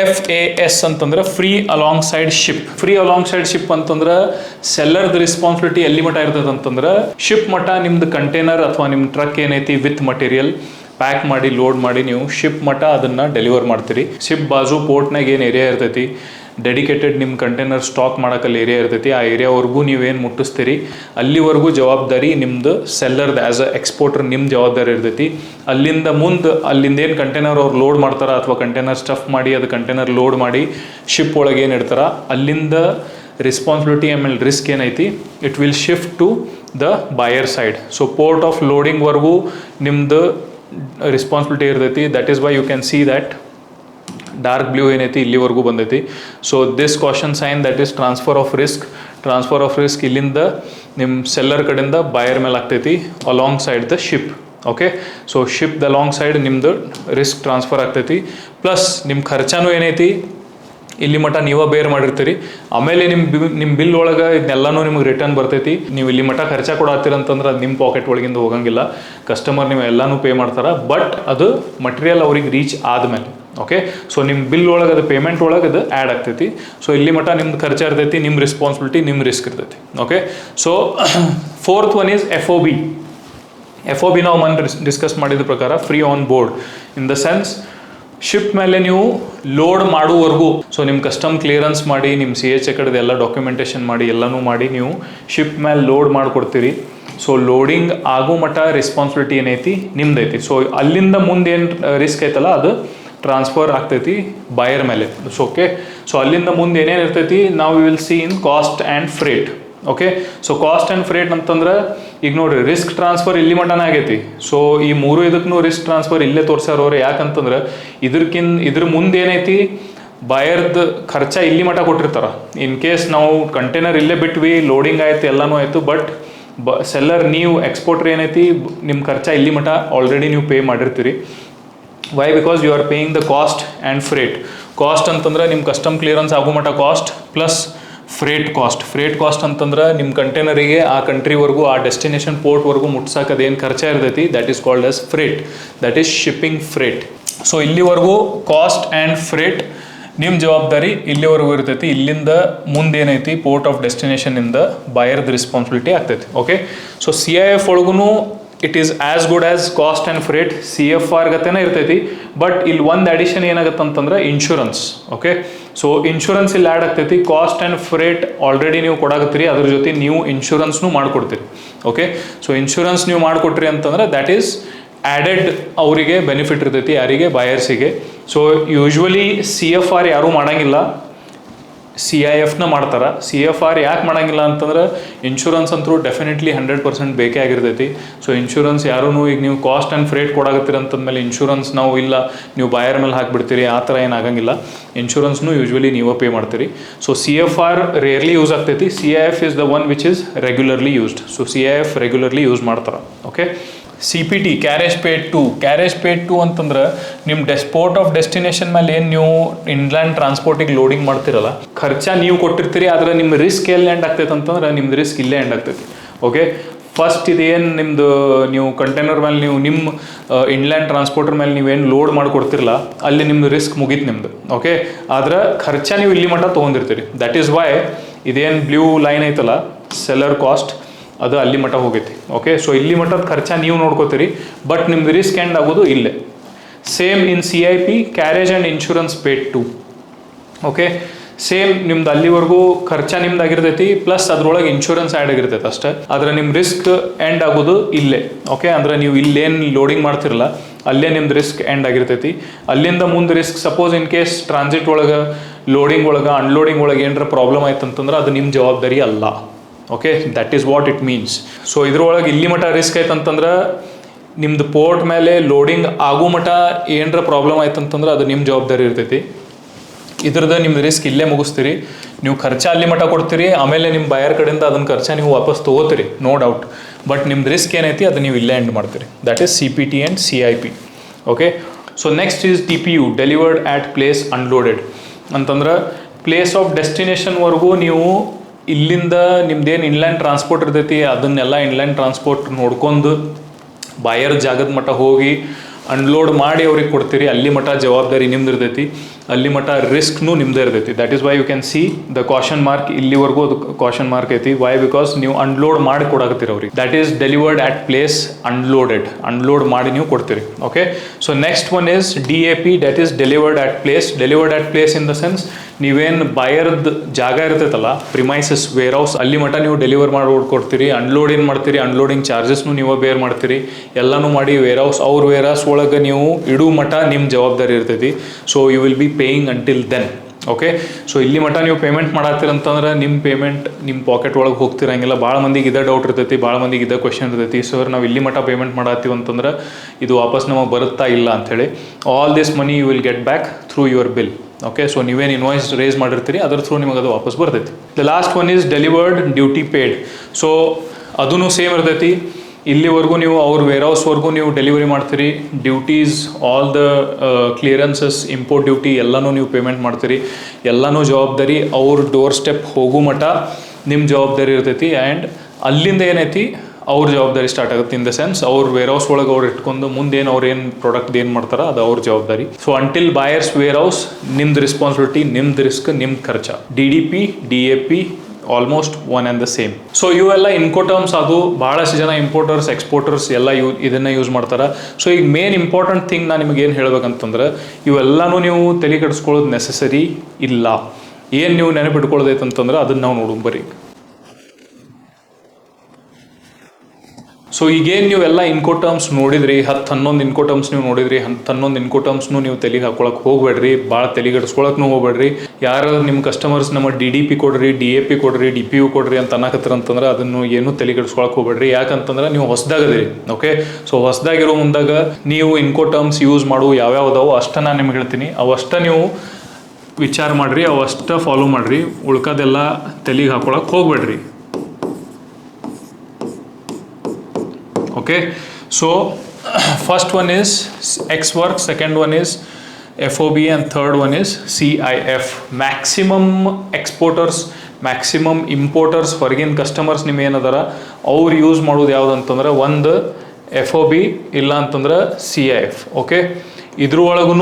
F A S ಅಂತಂದ್ರೆ free alongside ship free alongside ship ಅಂತಂದ್ರೆ ಸೆಲ್ಲರ್ದ ರೆಸ್ಪಾನ್ಸಿಬಿಲಿಟಿ ಎಲ್ಲಿ ಮಟ್ಟ ಇರ್ತದೆ ಅಂತಂದ್ರೆ ಶಿಪ್ ಮಟ್ಟ ನಿಮ್ದು ಕಂಟೈನರ್ ಅಥವಾ ನಿಮ್ಮ ಟ್ರಕ್ ಏನೈತಿ ವಿತ್ ಮಟೀರಿಯಲ್ ಪ್ಯಾಕ್ ಮಾಡಿ, ಲೋಡ್ ಮಾಡಿ ನೀವು ಶಿಪ್ ಮಟ್ಟ ಅದನ್ನು ಡೆಲಿವರ್ ಮಾಡ್ತೀರಿ. ಶಿಪ್ ಬಾಜು ಪೋರ್ಟ್ನಾಗ ಏನು ಏರಿಯಾ ಇರ್ತೈತಿ? ಡೆಡಿಕೇಟೆಡ್ ನಿಮ್ಮ ಕಂಟೈನರ್ ಸ್ಟಾಕ್ ಮಾಡೋಕ್ಕಲ್ಲಿ ಏರಿಯಾ ಇರ್ತೈತಿ. ಆ ಏರಿಯಾವರೆಗೂ ನೀವೇನು ಮುಟ್ಟಿಸ್ತೀರಿ? ಅಲ್ಲಿವರೆಗೂ ಜವಾಬ್ದಾರಿ ನಿಮ್ಮದು ಸೆಲ್ಲರ್ದು ಆ್ಯಸ್ ಅ ಎಕ್ಸ್ಪೋರ್ಟರ್ ನಿಮ್ಮ ಜವಾಬ್ದಾರಿ ಇರ್ತೈತಿ. ಅಲ್ಲಿಂದ ಮುಂದೆ ಅಲ್ಲಿಂದ ಏನು ಕಂಟೈನರ್ ಅವ್ರು ಲೋಡ್ ಮಾಡ್ತಾರ ಅಥವಾ ಕಂಟೈನರ್ ಸ್ಟಫ್ ಮಾಡಿ, ಅದು ಕಂಟೈನರ್ ಲೋಡ್ ಮಾಡಿ ಶಿಪ್ ಒಳಗೆ ಏನು ಇಡ್ತಾರ? ಅಲ್ಲಿಂದ ರೆಸ್ಪಾನ್ಸಿಬಿಲಿಟಿ ಆಮೇಲೆ ರಿಸ್ಕ್ ಏನೈತಿ? It will shift to the buyer side so port of ಲೋಡಿಂಗ್ವರೆಗೂ ನಿಮ್ದು ರೆಸ್ಪಾನ್ಸಿಬಿಲಿಟಿ ಇರ್ತೈತಿ. That is why you can see that dark blue ಏನೈತಿ ಇಲ್ಲಿವರೆಗೂ ಬಂದೈತಿ. So this question sign that is transfer of risk transfer of risk ಇಲ್ಲಿಂದ ನಿಮ್ಮ seller ಕಡೆಯಿಂದ buyer ಮೇಲೆ ಆಗ್ತೈತಿ alongside the ship okay so ship the long side ನಿಮ್ಮದು risk transfer ಆಗ್ತೈತಿ. ಪ್ಲಸ್ ನಿಮ್ಮ ಖರ್ಚಾನು ಏನೈತಿ? ಇಲ್ಲಿ ಮಠ ನೀವೇ ಬೇರ್ ಮಾಡಿರ್ತೀರಿ. ಆಮೇಲೆ ನಿಮ್ಮ ನಿಮ್ ನಿಮ್ಮ ಬಿಲ್ ಒಳಗೆ ಇದನ್ನೆಲ್ಲನೂ ನಿಮ್ಗೆ ರಿಟರ್ನ್ ಬರ್ತೈತಿ. ನೀವು ಇಲ್ಲಿ ಮಠ ಖರ್ಚಾ ಕೊಡತ್ತೀರಂತಂದ್ರೆ ಅದು ನಿಮ್ಮ ಪಾಕೆಟ್ ಒಳಗಿಂದ ಹೋಗಂಗಿಲ್ಲ. ಕಸ್ಟಮರ್ ನೀವು ಎಲ್ಲಾನು ಪೇ ಮಾಡ್ತಾರೆ. ಬಟ್ ಅದು ಮಟೀರಿಯಲ್ ಅವ್ರಿಗೆ ರೀಚ್ ಆದಮೇಲೆ ಓಕೆ ಸೊ ನಿಮ್ಮ ಬಿಲ್ ಒಳಗೆ ಅದು ಪೇಮೆಂಟ್ ಒಳಗೆ ಅದು ಆ್ಯಡ್ ಆಗ್ತೈತಿ. ಸೊ ಇಲ್ಲಿ ಮಟ್ಟ ನಿಮ್ದು ಖರ್ಚು ಇರ್ತೈತಿ ನಿಮ್ಮ ರೆಸ್ಪಾನ್ಸಿಬಿಲಿಟಿ ನಿಮ್ಮ ರಿಸ್ಕ್ ಇರ್ತೈತಿ okay so fourth one is F O B F O B ನಾವು ಮನ್ ಡಿಸ್ಕಸ್ ಮಾಡಿದ ಪ್ರಕಾರ free on board in the sense ship ಮೇಲೆ ನೀವು ಲೋಡ್ ಮಾಡುವವರೆಗೂ ಸೊ ನಿಮ್ಮ ಕಸ್ಟಮ್ ಕ್ಲಿಯರೆನ್ಸ್ ಮಾಡಿ ನಿಮ್ಮ ಸಿ ಎಚ್ ಎ ಕಡೆದು ಎಲ್ಲ ಡಾಕ್ಯುಮೆಂಟೇಷನ್ ಮಾಡಿ, ಎಲ್ಲನೂ ಮಾಡಿ ನೀವು ಶಿಪ್ ಮೇಲೆ ಲೋಡ್ ಮಾಡಿಕೊಡ್ತೀರಿ. ಸೊ ಲೋಡಿಂಗ್ ಆಗೋ ಮಟ್ಟ ರೆಸ್ಪಾನ್ಸಿಬಿಲಿಟಿ ಏನೈತಿ? ನಿಮ್ದೈತಿ. ಸೊ ಅಲ್ಲಿಂದ ಮುಂದೆ ಏನು ರಿಸ್ಕ್ ಐತಲ್ಲ, ಅದು ಟ್ರಾನ್ಸ್ಫರ್ ಆಗ್ತೈತಿ ಬಾಯರ್ ಮೇಲೆ. ಸೊ ಓಕೆ ಸೊ ಅಲ್ಲಿಂದ ಮುಂದೆ ಏನೇನು ಇರ್ತೈತಿ? ನಾವು will see in cost and freight okay so cost and freight ಅಂತಂದ್ರೆ ಈಗ ನೋಡ್ರಿ ರಿಸ್ಕ್ ಟ್ರಾನ್ಸ್ಫರ್ ಇಲ್ಲಿ ಮಟನ ಆಗೈತಿ. ಸೊ ಈ ಮೂರು ಇದಕ್ಕೂ ರಿಸ್ಕ್ ಟ್ರಾನ್ಸ್ಫರ್ ಇಲ್ಲೇ ತೋರ್ಸ್ಯಾರ ಅವ್ರು ಯಾಕಂತಂದ್ರೆ ಇದ್ರಕಿನ್, ಇದ್ರ ಮುಂದೆ ಏನೈತಿ ಬಾಯರ್ದ ಖರ್ಚ ಇಲ್ಲಿ ಮಟ ಕೊಟ್ಟಿರ್ತಾರ. ಇನ್ ಕೇಸ್ ನಾವು ಕಂಟೈನರ್ ಇಲ್ಲೇ ಬಿಟ್ವಿ ಲೋಡಿಂಗ್ ಆಯ್ತು, ಎಲ್ಲನೂ ಆಯ್ತು ಬಟ್ ಬ ಸೆಲ್ಲರ್ ನೀವು ಎಕ್ಸ್ಪೋರ್ಟ್ರ್ ಏನೈತಿ ನಿಮ್ಮ ಖರ್ಚ ಇಲ್ಲಿ ಮಟ ಆಲ್ರೆಡಿ ನೀವು pay ಮಾಡಿರ್ತೀರಿ. Why because you are paying the cost and freight cost ಅಂತಂದ್ರೆ ನಿಮ್ಮ ಕಸ್ಟಮ್ ಕ್ಲಿಯರೆನ್ಸ್ ಆಗೋ ಮಟ್ಟ cost plus freight cost freight cost ಅಂತಂದ್ರೆ ನಿಮ್ಮ ಕಂಟೈನರಿಗೆ ಆ ಕಂಟ್ರಿವರೆಗೂ ಆ ಡೆಸ್ಟಿನೇಷನ್ ಪೋರ್ಟ್ವರೆಗೂ ಮುಟ್ಸಕ್ಕೆ ಅದೇನು ಖರ್ಚ ಇರ್ತೈತಿ? That is called as freight that is shipping freight so ಇಲ್ಲಿವರೆಗೂ ಕಾಸ್ಟ್ ಆ್ಯಂಡ್ ಫ್ರೇಟ್ ನಿಮ್ಮ ಜವಾಬ್ದಾರಿ ಇಲ್ಲಿವರೆಗೂ ಇರ್ತೈತಿ. ಇಲ್ಲಿಂದ ಮುಂದೇನೈತಿ? ಪೋರ್ಟ್ ಆಫ್ ಡೆಸ್ಟಿನೇಷನಿಂದ ಬಯರ್ದು ರೆಸ್ಪಾನ್ಸಿಬಿಲಿಟಿ ಆಗ್ತೈತಿ. Okay so C I F ಒಳಗೂ it is as good as cost and freight C F R ಗತೆನೇ ಇರ್ತೈತಿ. ಬಟ್ ಇಲ್ಲಿ ಒಂದು ಅಡಿಷನ್ ಏನಾಗುತ್ತೆ ಅಂತಂದ್ರೆ ಇನ್ಶೂರೆನ್ಸ್ ಓಕೆ ಸೊ ಇನ್ಶೂರೆನ್ಸ್ ಇಲ್ಲಿ ಆ್ಯಡ್ ಆಗ್ತೈತಿ. ಕಾಸ್ಟ್ ಆ್ಯಂಡ್ ಫ್ರೇಟ್ ಆಲ್ರೆಡಿ ನೀವು ಕೊಡಾಕತ್ತೀರಿ. ಅದ್ರ ಜೊತೆ ನೀವು ಇನ್ಶೂರೆನ್ಸ್ನು ಮಾಡಿಕೊಡ್ತೀರಿ ಓಕೆ ಸೊ ಇನ್ಶೂರೆನ್ಸ್ ನೀವು ಮಾಡಿಕೊಟ್ರಿ ಅಂತಂದ್ರೆ ದ್ಯಾಟ್ ಈಸ್ ಆ್ಯಡೆಡ್ ಅವರಿಗೆ ಬೆನಿಫಿಟ್ ಇರ್ತೈತಿ, ಯಾರಿಗೆ ಬಾಯರ್ಸಿಗೆ so usually C F R ಯಾರೂ ಮಾಡಂಗಿಲ್ಲ. ಸಿ ಐ ಎಫ್ನ ಮಾಡ್ತಾರೆ. ಸಿ ಎಫ್ ಆರ್ ಯಾಕೆ ಮಾಡಂಗಿಲ್ಲ ಅಂತಂದ್ರೆ ಇನ್ಶೂರೆನ್ಸ್ ಅಂತೂ ಡೆಫಿನೆಟ್ಲಿ ಹಂಡ್ರೆಡ್ ಪರ್ಸೆಂಟ್ ಬೇಕೇ ಆಗಿರ್ತೈತಿ. ಸೊ ಇನ್ಶೂರೆನ್ಸ್ ಯಾರೂ ಈಗ ನೀವು ಕಾಸ್ಟ್ ಆ್ಯಂಡ್ ಫ್ರೇಟ್ ಕೊಡಾಕತ್ತೀರ ಅಂತಂದಮೇಲೆ ಇನ್ಶೂರೆನ್ಸ್ ನಾವು ಇಲ್ಲ, ನೀವು ಬಾಯರ್ ಮೇಲೆ ಹಾಕ್ಬಿಡ್ತೀರಿ, ಆ ಥರ ಏನಾಗಂಗಿಲ್ಲ ಇನ್ಶೂರೆನ್ಸ್ನು ಯೂಶ್ವಲಿ ನೀವು ಪೇ ಮಾಡ್ತೀರಿ. So C F R rarely use ಆಗ್ತೈತಿ. C I F is the one which is regularly used so C I F regularly use ಮಾಡ್ತಾರೆ. Okay C P T carriage paid to carriage paid to ಅಂತಂದ್ರೆ ನಿಮ್ಮ ಡೆಸ್ಪೋರ್ಟ್ of destination ಮೇಲೆ ಏನು ನೀವು inland ಟ್ರಾನ್ಸ್ಪೋರ್ಟಿಗೆ loading ಮಾಡ್ತಿರಲ್ಲ, ಖರ್ಚ ನೀವು ಕೊಟ್ಟಿರ್ತೀರಿ, ಆದರೆ ನಿಮ್ಮ ರಿಸ್ಕ್ ಎಲ್ಲಿ ಎಂಡ್ ಆಗ್ತೈತೆ ಅಂತಂದ್ರೆ ನಿಮ್ದು ರಿಸ್ಕ್ ಇಲ್ಲೇ ಎಂಡ್ ಆಗ್ತೈತಿ. ಓಕೆ ಫಸ್ಟ್ ಇದೇನು ನಿಮ್ಮದು ನೀವು ಕಂಟೈನರ್ ಮೇಲೆ ನೀವು ನಿಮ್ಮ ಇನ್ಲ್ಯಾಂಡ್ ಟ್ರಾನ್ಸ್ಪೋರ್ಟರ್ ಮೇಲೆ ನೀವೇನು ಲೋಡ್ ಮಾಡಿಕೊಡ್ತಿರಲ್ಲ ಅಲ್ಲಿ ನಿಮ್ಮದು ರಿಸ್ಕ್ ಮುಗೀತು ನಿಮ್ಮದು ಓಕೆ ಆದ್ರೆ ಖರ್ಚ ನೀವು ಇಲ್ಲಿ ಮಟ್ಟ ತೊಗೊಂಡಿರ್ತೀರಿ. ದಟ್ ಈಸ್ ವೈ ಇದೇನು ಬ್ಲೂ ಲೈನ್ ಐತಲ್ಲ ಸೆಲ್ಲರ್ ಕಾಸ್ಟ್ ಅದು ಅಲ್ಲಿ ಮಟ್ಟ ಹೋಗೈತಿ. ಓಕೆ ಸೊ ಇಲ್ಲಿ ಮಟ್ಟದ ಖರ್ಚ ನೀವು ನೋಡ್ಕೋತೀರಿ ಬಟ್ ನಿಮ್ದು ರಿಸ್ಕ್ ಎಂಡ್ ಆಗೋದು ಇಲ್ಲೇ. Same in C I P carriage and insurance paid to okay same ನಿಮ್ದು ಅಲ್ಲಿವರೆಗೂ ಖರ್ಚ ನಿಮ್ದು ಆಗಿರ್ತೈತಿ ಪ್ಲಸ್ ಅದ್ರೊಳಗೆ ಇನ್ಶೂರೆನ್ಸ್ ಆ್ಯಡ್ ಆಗಿರ್ತೈತೆ ಅಷ್ಟೇ. ಆದರೆ ನಿಮ್ಮ ರಿಸ್ಕ್ ಎಂಡ್ ಆಗೋದು ಇಲ್ಲೇ. ಓಕೆ ಅಂದ್ರೆ ನೀವು ಇಲ್ಲೇನು ಲೋಡಿಂಗ್ ಮಾಡ್ತಿರಲ್ಲ, ಅಲ್ಲೇ ನಿಮ್ದು ರಿಸ್ಕ್ ಎಂಡ್ ಆಗಿರ್ತೈತಿ. ಅಲ್ಲಿಂದ ಮುಂದೆ risk suppose in case transit ಒಳಗೆ ಲೋಡಿಂಗ್ ಒಳಗೆ ಅನ್ಲೋಡಿಂಗ್ ಒಳಗೆ ಏನರ ಪ್ರಾಬ್ಲಮ್ ಆಯ್ತು ಅಂತಂದ್ರೆ ಅದು ನಿಮ್ಮ ಜವಾಬ್ದಾರಿ ಅಲ್ಲ. Okay that is what it means so ಇದ್ರೊಳಗೆ ಇಲ್ಲಿ ಮಟ್ಟ ರಿಸ್ಕ್ ಆಯ್ತಂತಂದ್ರೆ ನಿಮ್ದು ಪೋರ್ಟ್ ಮೇಲೆ ಲೋಡಿಂಗ್ ಆಗೋ ಮಟ್ಟ ಏನರ ಪ್ರಾಬ್ಲಮ್ ಆಯ್ತಂತಂದ್ರೆ ಅದು ನಿಮ್ಮ ಜವಾಬ್ದಾರಿ ಇರ್ತೈತಿ. ಇದ್ರದ್ದು ನಿಮ್ದು ರಿಸ್ಕ್ ಇಲ್ಲೇ ಮುಗಿಸ್ತೀರಿ. ನೀವು ಖರ್ಚ ಅಲ್ಲಿ ಮಟ್ಟ ಕೊಡ್ತೀರಿ, ಆಮೇಲೆ ನಿಮ್ಮ ಬಯರ್ ಕಡೆಯಿಂದ ಅದನ್ನ ಖರ್ಚ ನೀವು ವಾಪಸ್ ತೊಗೋತೀರಿ ನೋ ಡೌಟ್ ಬಟ್ ನಿಮ್ದು ರಿಸ್ಕ್ ಏನೈತಿ, ಅದು ನೀವು ಇಲ್ಲೇ ಎಂಡ್ ಮಾಡ್ತೀರಿ. That is C P T and C I P okay so next is T P U delivered at place unloaded ಅಂತಂದ್ರೆ ಪ್ಲೇಸ್ ಆಫ್ ಡೆಸ್ಟಿನೇಷನ್ವರೆಗೂ ನೀವು ಇಲ್ಲಿಂದ ನಿಮ್ದೇನು ಇನ್ಲ್ಯಾಂಡ್ ಟ್ರಾನ್ಸ್ಪೋರ್ಟ್ ಇರ್ತೈತಿ, ಅದನ್ನೆಲ್ಲ ಇನ್ಲ್ಯಾಂಡ್ ಟ್ರಾನ್ಸ್ಪೋರ್ಟ್ ನೋಡ್ಕೊಂಡು ಬಾಯರ್ ಜಾಗದ ಮಟ್ಟ ಹೋಗಿ ಅನ್ಲೋಡ್ ಮಾಡಿ ಅವ್ರಿಗೆ ಕೊಡ್ತೀರಿ, ಅಲ್ಲಿ ಮಟ್ಟ ಜವಾಬ್ದಾರಿ ನಿಮ್ದು ಇರ್ತೈತಿ ಅಲ್ಲಿ ಮಟ್ಟ ರಿಸ್ಕ್ನು ನಿಮ್ದೇ ಇರ್ತೈತಿ. That is why you can see the caution mark ಇಲ್ಲಿವರೆಗೂ ಅದು ಕಾಷನ್ ಮಾರ್ಕ್ ಐತಿ. ವೈ ಬಿಕಾಸ್ ನೀವು ಅನ್ಲೋಡ್ ಮಾಡಿ ಕೊಡಕತ್ತೀರಿ ಅವ್ರಿಗೆ. That is delivered at place unloaded unload ಮಾಡಿ ನೀವು ಕೊಡ್ತೀರಿ. Okay so next one is D A P that is delivered at place delivered at place in the sense ನೀವೇನು ಬಯರ್ದ ಜಾಗ ಇರ್ತೈತಲ್ಲ ಪ್ರಿಮೈಸಸ್ ವೇರ್ ಹೌಸ್ ಅಲ್ಲಿ ಮಟ್ಟ ನೀವು ಡೆಲಿವರ್ ಮಾಡಿ ಕೊಡ್ತೀರಿ. ಅನ್ಲೋಡ್ ಏನು ಮಾಡ್ತೀರಿ? ಅನ್ಲೋಡಿಂಗ್ ಚಾರ್ಜಸ್ನು ನೀವು ಬೇರ್ ಮಾಡ್ತೀರಿ. ಎಲ್ಲನೂ ಮಾಡಿ ವೇರ್ ಹೌಸ್ ಅವ್ರ ವೇರ್ ಹೌಸ್ ಒಳಗೆ ನೀವು ಇಡೂ ಮಟ್ಟ ನಿಮ್ಮ ಜವಾಬ್ದಾರಿ ಇರ್ತೈತಿ. So you will be paying until then okay so ಇಲ್ಲಿ ಮಟ್ಟ ನೀವು ಪೇಮೆಂಟ್ ಮಾಡತ್ತೀರಂತಂದ್ರೆ ನಿಮ್ಮ ಪೇಮೆಂಟ್ ನಿಮ್ಮ ಪಾಕೆಟ್ ಒಳಗೆ ಹೋಗ್ತಿರಂಗಿಲ್ಲ. ಭಾಳ ಮಂದಿಗೆ ಇದೇ ಡೌಟ್ ಇರ್ತೈತಿ ಭಾಳ ಮಂದಿಗೆ ಇದೇ ಕ್ವಶನ್ ಇರ್ತೈತಿ. ಸೊ ನಾವು ಇಲ್ಲಿ ಮಟ್ಟ ಪೇಮೆಂಟ್ ಮಾಡತ್ತೀವಿ ಅಂತಂದ್ರೆ ಇದು ವಾಪಸ್ ನಮಗೆ ಬರುತ್ತಾ ಇಲ್ಲ ಅಂಥೇಳಿ all this money you will get back through your bill okay so ನೀವೇನು ಇನ್ವಾಯ್ಸ್ ರೇಸ್ ಮಾಡಿರ್ತೀರಿ, ಅದ್ರ ಥ್ರೂ ನಿಮಗೆ ಅದು ವಾಪಸ್ ಬರ್ತೈತಿ. The last one is delivered duty paid so ಅದೂ ಸೇಮ್ ಇರ್ತೈತಿ. ಇಲ್ಲಿವರೆಗೂ ನೀವು ಅವ್ರ ವೇರ್ ಹೌಸ್ವರೆಗೂ ನೀವು ಡೆಲಿವರಿ ಮಾಡ್ತೀರಿ. Duties all the clearances import duty ಎಲ್ಲನೂ ನೀವು ಪೇಮೆಂಟ್ ಮಾಡ್ತೀರಿ. ಎಲ್ಲನೂ ಜವಾಬ್ದಾರಿ ಅವ್ರ ಡೋರ್ ಸ್ಟೆಪ್ ಹೋಗೋ ಮಟ್ಟ ನಿಮ್ಮ ಜವಾಬ್ದಾರಿ ಇರ್ತೈತಿ ಆ್ಯಂಡ್ ಅಲ್ಲಿಂದ ಏನೈತಿ? ಅವ್ರ ಜವಾಬ್ದಾರಿ ಸ್ಟಾರ್ಟ್ ಆಗುತ್ತೆ ಇನ್ ದ ಸೆನ್ಸ್ ಅವ್ರ ವೇರ್ ಹೌಸ್ ಒಳಗೆ ಅವ್ರು ಇಟ್ಕೊಂಡು ಮುಂದೇನು ಅವ್ರು ಏನು ಪ್ರಾಡಕ್ಟ್ ಏನು ಮಾಡ್ತಾರೆ ಅದು ಅವ್ರ ಜವಾಬ್ದಾರಿ. So until buyers warehouse ನಿಮ್ದು ರೆಸ್ಪಾನ್ಸಿಬಿಲಿಟಿ ನಿಮ್ದು ರಿಸ್ಕ್ ನಿಮ್ದು ಖರ್ಚ. D D P D A P almost one and the same so ಇವೆಲ್ಲ ಇನ್ಕೋಟರ್ಮ್ಸ್ ಅದು ಭಾಳಷ್ಟು ಜನ ಇಂಪೋರ್ಟರ್ಸ್ ಎಕ್ಸ್ಪೋರ್ಟರ್ಸ್ ಎಲ್ಲ ಯೂ, ಇದನ್ನು ಯೂಸ್ ಮಾಡ್ತಾರೆ. ಸೊ ಈಗ ಮೇನ್ ಇಂಪಾರ್ಟೆಂಟ್ ಥಿಂಗ್ ನಾನು ನಿಮಗೆ ಏನು ಹೇಳ್ಬೇಕಂತಂದ್ರೆ, ಇವೆಲ್ಲನೂ ನೀವು ತಲೆ ಕೆಡಿಸ್ಕೊಳ್ಳೋದು ನೆಸಸರಿ ಇಲ್ಲ. ಏನು ನೀವು ನೆನಪಿಟ್ಕೊಳ್ಳೋದೈತಂತಂದ್ರೆ ಅದನ್ನು ನಾವು ನೋಡೋಣ ಬರೀ. ಸೊ ಈಗೇನು ನೀವೆಲ್ಲ ಇನ್ಕೋಟರ್ಮ್ಸ್ ನೋಡಿದ್ರಿ, ಹತ್ತು ಹನ್ನೊಂದು ಇನ್ಕೋಟರ್ಮ್ಸ್ ನೀವು ನೋಡಿದ್ರಿ, ಹತ್ತು ಹನ್ನೊಂದು ಇನ್ಕೋಟರ್ಮ್ಸ್ನು ನೀವು ತಲೆಗೆ ಹಾಕೊಳಕ್ಕೆ ಹೋಗ್ಬೇಡ್ರಿ ಭಾಳ ತಲೆಗೆಡ್ಸ್ಕೊಳಕ್ನು ಹೋಗ್ಬೇಡ್ರಿ. ಯಾರು ನಿಮ್ಮ ಕಸ್ಟಮರ್ಸ್ ನಮ್ಮ ಡಿ ಡಿ ಪಿ ಕೊಡ್ರಿ ಡಿ ಎ ಪಿ ಕೊಡ್ರಿ ಡಿ ಪಿ ಯು ಕೊಡ್ರಿ ಅಂತ ಅನ್ನಕತ್ತಾರ ಅಂತಂದ್ರೆ ಅದನ್ನು ಏನು ತಲೆಗೆಡ್ಸ್ಕೊಳಕ್ಕೆ ಹೋಗ್ಬೇಡ್ರಿ. ಯಾಕಂತಂದ್ರೆ ನೀವು ಹೊಸದಾಗದಿರಿ ಓಕೆ ಸೊ ಹೊಸದಾಗಿರೋ ಮುಂದಾಗ ನೀವು ಇನ್ಕೋಟರ್ಮ್ಸ್ ಯೂಸ್ ಮಾಡು ಯಾವ್ಯಾವ ಅದಾವೋ ಅಷ್ಟ ನಾನು ನಿಮ್ಗೆ ಹೇಳ್ತೀನಿ. ಅವಷ್ಟ ನೀವು ವಿಚಾರ ಮಾಡಿರಿ, ಅವಷ್ಟ ಫಾಲೋ ಮಾಡಿರಿ, ಉಳ್ಕೋದೆಲ್ಲ ತಲೆಗೆ ಹಾಕೊಳಕ್ಕೆ ಹೋಗ್ಬೇಡ್ರಿ. Okay? So, (clears throat) first one is x work, second one is fob and third one is cif maximum exporters maximum importers ಹೊರಗಿನ ಕಸ್ಟಮರ್ಸ್ ನಿಮ್ಮ ಏನದಾರ, ಅವ್ರು ಯೂಸ್ ಮಾಡೋದು ಯಾವ್ದು ಅಂತಂದ್ರೆ ಒಂದು ಎಫ್ ಒ ಬಿ ಇಲ್ಲ ಅಂತಂದ್ರೆ ಸಿ ಐ ಎಫ್ ಓಕೆ ಇದ್ರೊಳಗೂ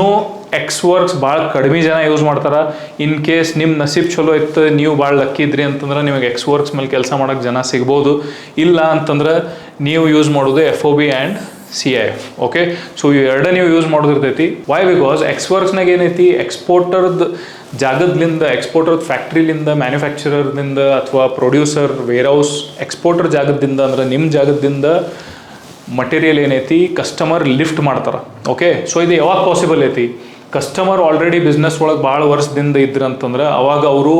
ಎಕ್ಸ್ ವರ್ಕ್ಸ್ ಭಾಳ ಕಡಿಮೆ ಜನ ಯೂಸ್ ಮಾಡ್ತಾರೆ. ಇನ್ ಕೇಸ್ ನಿಮ್ಮ ನಸೀಬ್ ಚಲೋ ಇತ್ತು, ನೀವು ಭಾಳ ಲಕ್ಕಿದ್ರಿ ಅಂತಂದ್ರೆ ನಿಮಗೆ ಎಕ್ಸ್ ವರ್ಕ್ಸ್ ಮೇಲೆ ಕೆಲಸ ಮಾಡೋಕ್ಕೆ ಜನ ಸಿಗ್ಬೋದು. ಇಲ್ಲ ಅಂತಂದ್ರೆ ನೀವು ಯೂಸ್ ಮಾಡೋದು F O B and C I F okay so ಇವು ಎರಡೇ ನೀವು ಯೂಸ್ ಮಾಡೋದಿರ್ತೈತಿ ವೈ ಬಿಕಾಸ್ ಎಕ್ಸ್ ವರ್ಕ್ಸ್ನಾಗ ಏನೈತಿ? ಎಕ್ಸ್ಪೋರ್ಟರ್ದು ಜಾಗದ್ಲಿಂದ ಎಕ್ಸ್ಪೋರ್ಟರ್ ಫ್ಯಾಕ್ಟ್ರಿಲಿಂದ ಮ್ಯಾನುಫ್ಯಾಕ್ಚರರ್ದಿಂದ ಅಥವಾ ಪ್ರೊಡ್ಯೂಸರ್ ವೇರ್ ಹೌಸ್ ಎಕ್ಸ್ಪೋರ್ಟರ್ ಜಾಗದಿಂದ ಅಂದ್ರೆ ನಿಮ್ಮ ಜಾಗದಿಂದ ಮಟೀರಿಯಲ್ ಏನೈತಿ? ಕಸ್ಟಮರ್ ಲಿಫ್ಟ್ ಮಾಡ್ತಾರೆ ಓಕೆ ಸೊ ಇದು ಯಾವಾಗ ಪಾಸಿಬಲ್ ಐತಿ? ಕಸ್ಟಮರ್ ಆಲ್ರೆಡಿ ಬಿಸ್ನೆಸ್ ಒಳಗೆ ಭಾಳ ವರ್ಷದಿಂದ ಇದ್ರಂತಂದ್ರೆ ಅವಾಗ ಅವರು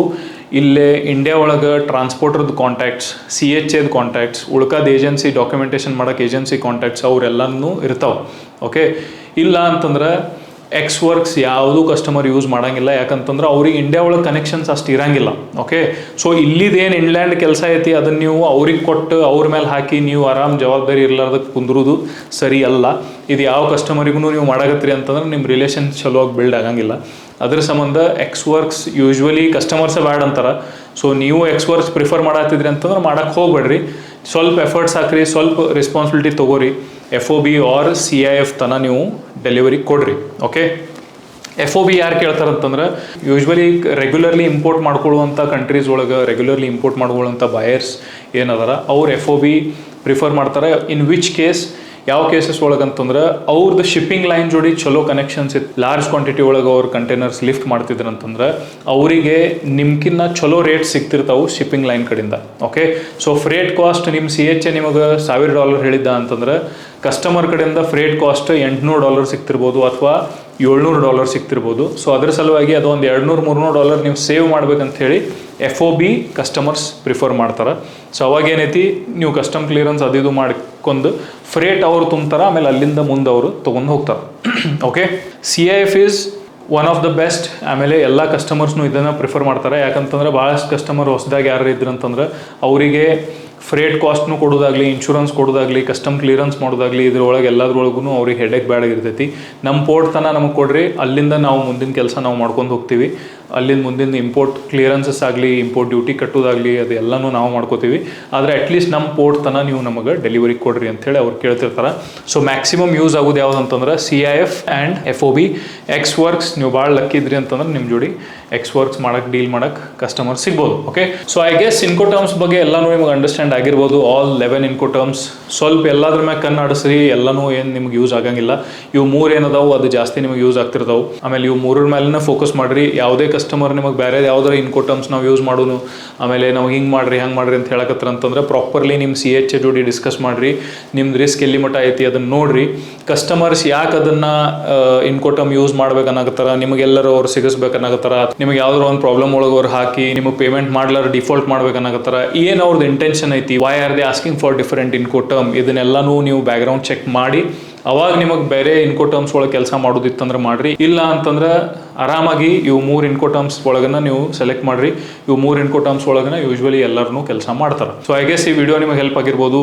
ಇಲ್ಲೇ ಇಂಡಿಯಾ ಒಳಗೆ ಟ್ರಾನ್ಸ್ಪೋರ್ಟರ್ದು ಕಾಂಟ್ಯಾಕ್ಟ್ಸ್ ಸಿ ಎಚ್ ಎದ ಕಾಂಟ್ಯಾಕ್ಟ್ಸ್ ಉಳ್ಕಾದ ಏಜೆನ್ಸಿ ಡಾಕ್ಯುಮೆಂಟೇಷನ್ ಮಾಡೋಕೆ ಏಜೆನ್ಸಿ ಕಾಂಟ್ಯಾಕ್ಟ್ಸ್ ಅವರೆಲ್ಲನೂ ಇರ್ತಾವೆ. ಓಕೆ ಇಲ್ಲ ಅಂತಂದ್ರೆ ಎಕ್ಸ್ ವರ್ಕ್ಸ್ ಯಾವುದೂ ಕಸ್ಟಮರ್ ಯೂಸ್ ಮಾಡೋಂಗಿಲ್ಲ. ಯಾಕಂತಂದ್ರೆ ಅವ್ರಿಗೆ ಇಂಡಿಯಾ ಒಳಗೆ ಕನೆಕ್ಷನ್ಸ್ ಅಷ್ಟು ಇರಂಗಿಲ್ಲ. ಓಕೆ ಸೊ ಇಲ್ಲಿದೇನು ಇನ್ಲ್ಯಾಂಡ್ ಕೆಲಸ ಐತಿ ಅದನ್ನು ನೀವು ಅವ್ರಿಗೆ ಕೊಟ್ಟು ಅವ್ರ ಮೇಲೆ ಹಾಕಿ ನೀವು ಆರಾಮ್ ಜವಾಬ್ದಾರಿ ಇರ್ಲಾರ್ದಕ್ಕೆ ಕುಂದ್ರುದು ಸರಿ ಅಲ್ಲ. ಇದು ಯಾವ ಕಸ್ಟಮರಿಗೂ ನೀವು ಮಾಡಾಕತ್ತೀರಿ ಅಂತಂದ್ರೆ ನಿಮ್ಮ ರಿಲೇಷನ್ ಆಗ ಬಿಲ್ಡ್ ಆಗಂಗಿಲ್ಲ. ಅದ್ರ ಸಂಬಂಧ ಎಕ್ಸ್ ವರ್ಕ್ಸ್ ಯೂಶ್ವಲಿ ಕಸ್ಟಮರ್ಸೇ ಬ್ಯಾಡ್ ಅಂತಾರೆ. ಸೊ ನೀವು ಎಕ್ಸ್ ವರ್ಕ್ಸ್ ಪ್ರಿಫರ್ ಮಾಡತ್ತಿದ್ರಿ ಅಂತಂದ್ರೆ ಮಾಡಕ್ಕೆ ಹೋಗ್ಬೇಡ್ರಿ. ಸ್ವಲ್ಪ ಎಫರ್ಟ್ಸ್ ಹಾಕ್ರಿ, ಸ್ವಲ್ಪ ರೆಸ್ಪಾನ್ಸಿಬಿಲಿಟಿ ತೊಗೋರಿ. F O B or C I F ತನ ನೀವು ಡೆಲಿವರಿ ಕೊಡ್ರಿ ಓಕೆ ಎಫ್ ಒ ಬಿ ಯಾರು ಕೇಳ್ತಾರೆ ಅಂತಂದ್ರೆ ಯೂಶ್ವಲಿ ರೆಗ್ಯುಲರ್ಲಿ ಇಂಪೋರ್ಟ್ ಮಾಡ್ಕೊಳ್ಳುವಂಥ ಕಂಟ್ರೀಸ್ ಒಳಗೆ ರೆಗ್ಯುಲರ್ಲಿ ಇಂಪೋರ್ಟ್ ಮಾಡ್ಕೊಳ್ಳುವಂಥ ಬಯರ್ಸ್ ಏನದಾರ ಅವ್ರು ಎಫ್ ಒ ಬಿ ಪ್ರಿಫರ್ ಮಾಡ್ತಾರೆ. ಇನ್ ವಿಚ್ ಕೇಸ್ ಯಾವ ಕೇಸಸ್ ಒಳಗೆ ಅಂತಂದ್ರೆ ಅವ್ರದ್ದು ಶಿಪ್ಪಿಂಗ್ ಲೈನ್ ಜೋಡಿ ಚಲೋ ಕನೆಕ್ಷನ್ಸ್ ಇತ್ತು ಲಾರ್ಜ್ ಕ್ವಾಂಟಿಟಿ ಒಳಗೆ ಅವ್ರ ಕಂಟೈನರ್ಸ್ ಲಿಫ್ಟ್ ಮಾಡ್ತಿದ್ರು ಅಂತಂದ್ರೆ ಅವರಿಗೆ ನಿಮ್ಕಿನ್ನ ಚಲೋ ರೇಟ್ ಸಿಗ್ತಿರ್ತಾವು ಶಿಪ್ಪಿಂಗ್ ಲೈನ್ ಕಡೆಯಿಂದ ಓಕೆ ಸೊ ಫ್ರೇಟ್ ಕಾಸ್ಟ್ ನಿಮ್ಮ ಸಿ ಎಚ್ ಎ ನಿಮಗೆ ಸಾವಿರ ಡಾಲರ್ ಹೇಳಿದ್ದ ಅಂತಂದ್ರೆ ಕಸ್ಟಮರ್ ಕಡೆಯಿಂದ ಫ್ರೇಟ್ ಕಾಸ್ಟ್ ಎಂಟುನೂರು ಡಾಲರ್ ಸಿಗ್ತಿರ್ಬೋದು ಅಥವಾ ಏಳ್ನೂರು ಡಾಲರ್ ಸಿಗ್ತಿರ್ಬೋದು. ಸೊ ಅದರ ಸಲುವಾಗಿ ಅದು ಒಂದು ಎರಡುನೂರು, ಮೂರ್ನೂರು ಡಾಲರ್ ನೀವು ಸೇವ್ ಮಾಡ್ಬೇಕಂತ ಹೇಳಿ F O B customers prefer ಮಾಡ್ತಾರೆ. ಸೊ ಅವಾಗ ಏನೈತಿ, ನೀವು ಕಸ್ಟಮ್ ಕ್ಲಿಯರೆನ್ಸ್ ಅದು ಇದು ಮಾಡ್ಕೊಂಡು ಫ್ರೇಟ್ ಅವರು ತುಂಬ್ತಾರೆ, ಆಮೇಲೆ ಅಲ್ಲಿಂದ ಮುಂದೆ ಅವರು ತೊಗೊಂಡು ಹೋಗ್ತಾರೆ. Okay C I F is one of the best ಆಮೇಲೆ ಎಲ್ಲ ಕಸ್ಟಮರ್ಸ್ನು ಇದನ್ನು ಪ್ರಿಫರ್ ಮಾಡ್ತಾರೆ. ಯಾಕಂತಂದ್ರೆ ಭಾಳಷ್ಟು ಕಸ್ಟಮರ್ ಹೊಸದಾಗಿ ಯಾರು ಇದ್ರು ಅಂತಂದ್ರೆ ಅವರಿಗೆ ಫ್ರೇಟ್ ಕಾಸ್ಟ್ನು ಕೊಡೋದಾಗಲಿ ಇನ್ಶೂರೆನ್ಸ್ ಕೊಡೋದಾಗಲಿ ಕಸ್ಟಮ್ ಕ್ಲಿಯರೆನ್ಸ್ ಮಾಡೋದಾಗಲಿ, ಇದ್ರೊಳಗೆ ಎಲ್ಲದ್ರೊಳಗೂ ಅವ್ರಿಗೆ ಹೆಡೆಕ್ ಬ್ಯಾಡಾಗಿರ್ತೈತಿ. ನಮ್ಮ ಪೋರ್ಟ್ ತನ ನಮಗೆ ಕೊಡ್ರಿ, ಅಲ್ಲಿಂದ ನಾವು ಮುಂದಿನ ಕೆಲಸ ನಾವು ಮಾಡ್ಕೊಂಡು ಹೋಗ್ತೀವಿ. ಅಲ್ಲಿಂದ ಮುಂದಿನ ಇಂಪೋರ್ಟ್ ಕ್ಲಿಯರೆನ್ಸಸ್ ಆಗಲಿ ಇಂಪೋರ್ಟ್ ಡ್ಯೂಟಿ ಕಟ್ಟೋದಾಗಲಿ ಅದೆಲ್ಲನೂ ನಾವು ಮಾಡ್ಕೋತೀವಿ. ಆದರೆ ಅಟ್ಲೀಸ್ಟ್ ನಮ್ಮ ಪೋರ್ಟ್ ತನ ನೀವು ನಮಗೆ ಡೆಲಿವರಿ ಕೊಡ್ರಿ ಅಂಥೇಳಿ ಅವ್ರು ಕೇಳ್ತಿರ್ತಾರೆ. ಸೊ ಮ್ಯಾಕ್ಸಿಮಮ್ ಯೂಸ್ ಆಗೋದು ಯಾವುದು ಅಂತಂದ್ರೆ C I F and F O B ex works ನೀವು ಭಾಳ ಲಕ್ಕಿದ್ರಿ ಅಂತಂದ್ರೆ ನಿಮ್ಮ ಜೋಡಿ ಎಕ್ಸ್ ವರ್ಕ್ಸ್ ಮಾಡೋಕ್ಕೆ ಡೀಲ್ ಮಾಡೋಕ್ಕೆ ಕಸ್ಟಮರ್ ಸಿಗ್ಬೋದು okay so I guess Incoterms ಬಗ್ಗೆ ಎಲ್ಲನೂ ನಿಮಗೆ ಅಂಡರ್ಸ್ಟ್ಯಾಂಡ್ ಆಗಿರ್ಬೋದು. ಆಲ್ ಲೆವೆನ್ ಇನ್ಕೋ ಟರ್ಮ್ಸ್ ಸ್ವಲ್ಪ ಎಲ್ಲದ್ರ ಮ್ಯಾಗ ಕಣ್ಣಾಡಿಸ್ರಿ ಎಲ್ಲನೂ ಏನು ನಿಮ್ಗೆ ಯೂಸ್ ಆಗಂಗಿಲ್ಲ. ಇವು ಮೂರು ಏನದಾವು, ಅದು ಜಾಸ್ತಿ ನಿಮಗೆ ಯೂಸ್ ಆಗ್ತಿರ್ತಾವೆ. ಆಮೇಲೆ ಇವು ಮೂರರ ಮೇಲೆನೇ ಫೋಕಸ್ ಮಾಡಿರಿ. ಯಾವುದೇ ಕಸ್ಟಮರ್ ನಿಮಗೆ ಬೇರೆ ಯಾವ್ದಾರ ಇನ್ಕೋಟಮ್ಸ್ ನಾವು ಯೂಸ್ ಮಾಡೋನು, ಆಮೇಲೆ ನಾವು ಹಿಂಗೆ ಮಾಡ್ರಿ, ಹಂಗೆ ಮಾಡ್ರಿ ಅಂತ ಹೇಳಕತ್ತಾರ ಅಂತಂದ್ರೆ ಪ್ರಾಪರ್ಲಿ ನಿಮ್ಮ ಸಿ ಎಚ್ ಜೋಡಿ ಡಿಸ್ಕಸ್ ಮಾಡಿರಿ ನಿಮ್ದು ರಿಸ್ಕ್ ಎಲ್ಲಿ ಮಟ್ಟ ಐತಿ ಅದನ್ನು ನೋಡಿರಿ. ಕಸ್ಟಮರ್ಸ್ ಯಾಕೆ ಅದನ್ನು ಇನ್ಕೋಟಮ್ ಯೂಸ್ ಮಾಡ್ಬೇಕನ್ನಾಗತ್ತಾರ ನಿಮಗೆಲ್ಲರೂ ಅವ್ರು ಸಿಗಿಸ್ಬೇಕನ್ನಾಗತ್ತಾರ ನಿಮಗೆ ಯಾವ್ದಾರ ಒಂದು ಪ್ರಾಬ್ಲಮ್ ಒಳಗೆ ಅವ್ರು ಹಾಕಿ ನಿಮಗೆ ಪೇಮೆಂಟ್ ಮಾಡ್ಲಾರ ಡಿಫಾಲ್ಟ್ ಮಾಡ್ಬೇಕನ್ನಾಗತ್ತಾರ ಏನು ಅವ್ರದ್ದು ಇಂಟೆನ್ಷನ್ ಐತಿ why are they asking for different Incoterm ಇದನ್ನೆಲ್ಲನೂ ನೀವು ಬ್ಯಾಕ್ಗ್ರೌಂಡ್ ಚೆಕ್ ಮಾಡಿ ಅವಾಗ ನಿಮಗೆ ಬೇರೆ ಇನ್ಕೋಟರ್ಮ್ಸ್ ಒಳಗೆ ಕೆಲಸ ಮಾಡೋದಿತ್ತಂದ್ರೆ ಮಾಡ್ರಿ. ಇಲ್ಲ ಅಂತಂದ್ರೆ ಆರಾಮಾಗಿ ಇವು ಮೂರು ಇನ್ಕೋಟರ್ಮ್ಸ್ ಒಳಗನ ನೀವು ಸೆಲೆಕ್ಟ್ ಮಾಡ್ರಿ. ಇವು ಮೂರು ಇನ್ಕೋಟರ್ಮ್ಸ್ ಒಳಗನ್ನ ಒಳಗನ ಯೂಶ್ವಲಿ ಎಲ್ಲರೂ ಕೆಲಸ ಮಾಡ್ತಾರೆ. ಸೊ ಐ ಗೆಸ್ ಈ ವಿಡಿಯೋ ನಿಮಗೆ ಹೆಲ್ಪ್ ಆಗಿರ್ಬೋದು.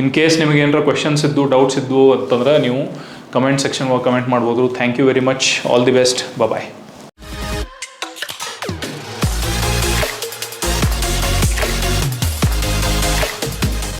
ಇನ್ ಕೇಸ್ ನಿಮಗೆ ಏನಾರ ಕ್ವೆಶನ್ಸ್ ಇದ್ದು ಡೌಟ್ಸ್ ಇದ್ದು ಅಂತಂದ್ರೆ ನೀವು ಕಮೆಂಟ್ ಸೆಕ್ಷನ್ ಒಳಗೆ ಕಮೆಂಟ್ ಮಾಡ್ಬೋದು thank you very much all the best bye